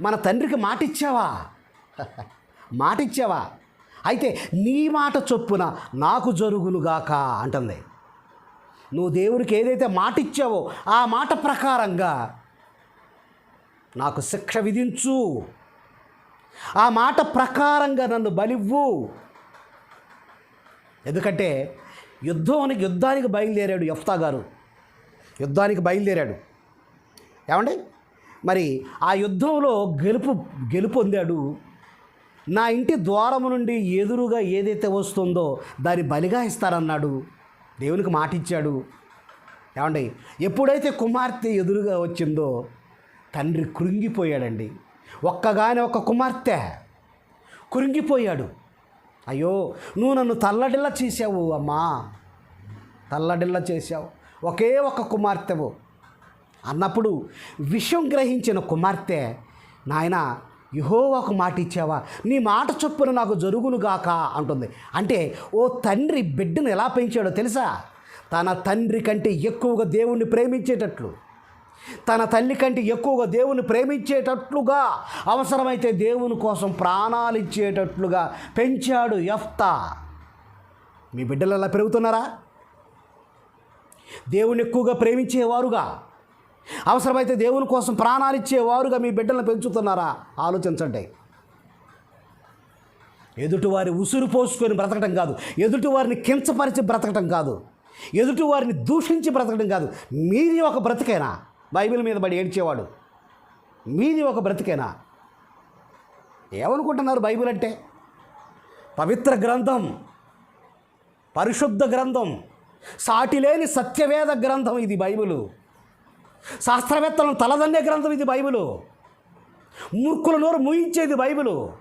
మన తండ్రికి మాట ఇచ్చావా మాట ఇచ్చావా అయితే నీ మాట చొప్పున నాకు జరుగునుగాక అంటుంది. నువ్వు దేవునికి ఏదైతే మాట ఇచ్చావో ఆ మాట ప్రకారంగా నాకు శిక్ష విధించు. ఆ మాట ప్రకారంగా నన్ను బలివ్వు. ఎందుకంటే యుద్ధానికి యుద్ధానికి బయలుదేరాడు యఫ్తా గారు. యుద్ధానికి బయలుదేరాడు. ఏమండి? మరి ఆ యుద్ధంలో గెలుపు గెలుపొందాడు నా ఇంటి ద్వారము నుండి ఎదురుగా ఏదైతే వస్తుందో దాన్ని బలిగా ఇస్తారన్నాడు. దేవునికి మాట ఇచ్చాడు ఏమండి? ఎప్పుడైతే కుమార్తె ఎదురుగా వచ్చిందో తండ్రి కృంగిపోయాడండి. ఒక్కగానే ఒక కుమార్తె కృంగిపోయాడు. అయ్యో నువ్వు నన్ను తల్లడిల్లా చేసావు అమ్మా. తల్లడిల్లా చేసావు ఒకే ఒక కుమార్తెవు. అన్నప్పుడు విషయం గ్రహించిన కుమార్తె నాయన యహోవాకు మాట ఇచ్చావా నీ మాట చొప్పున నాకు జరుగునుగాక అంటుంది. అంటే ఓ తండ్రి బిడ్డను ఎలా పెంచాడో తెలుసా? తన తండ్రి కంటే ఎక్కువగా దేవుణ్ణి ప్రేమించేటట్లు. తన తల్లి కంటే ఎక్కువగా దేవుని ప్రేమించేటట్లుగా అవసరమైతే దేవుని కోసం ప్రాణాలు ఇచ్చేటట్లుగా పెంచాడు యఫ్తా. మీ బిడ్డలు అలా పెరుగుతున్నారా? దేవుని ఎక్కువగా ప్రేమించేవారుగా? అవసరమైతే దేవుని కోసం ప్రాణాలు ఇచ్చేవారుగా మీ బిడ్డలను పెంచుతున్నారా? ఆలోచించండి. ఎదుటివారి ఉసురు పోసుకొని బ్రతకటం కాదు. ఎదుటివారిని కించపరిచి బ్రతకటం కాదు. ఎదుటివారిని దూషించి బ్రతకడం కాదు. మీది ఒక బ్రతికేనా. బైబిల్ మీద పడి ఏడ్చేవాడు. మీది ఒక బ్రతికేనా. ఏమనుకుంటున్నారు బైబిల్ అంటే? పవిత్ర గ్రంథం పరిశుద్ధ గ్రంథం సాటిలేని సత్యవేద గ్రంథం ఇది బైబిలు. శాస్త్రవేత్తలను తలదన్నే గ్రంథం ఇది బైబిలు. మూర్ఖుల నోరు ముయించేది బైబిలు.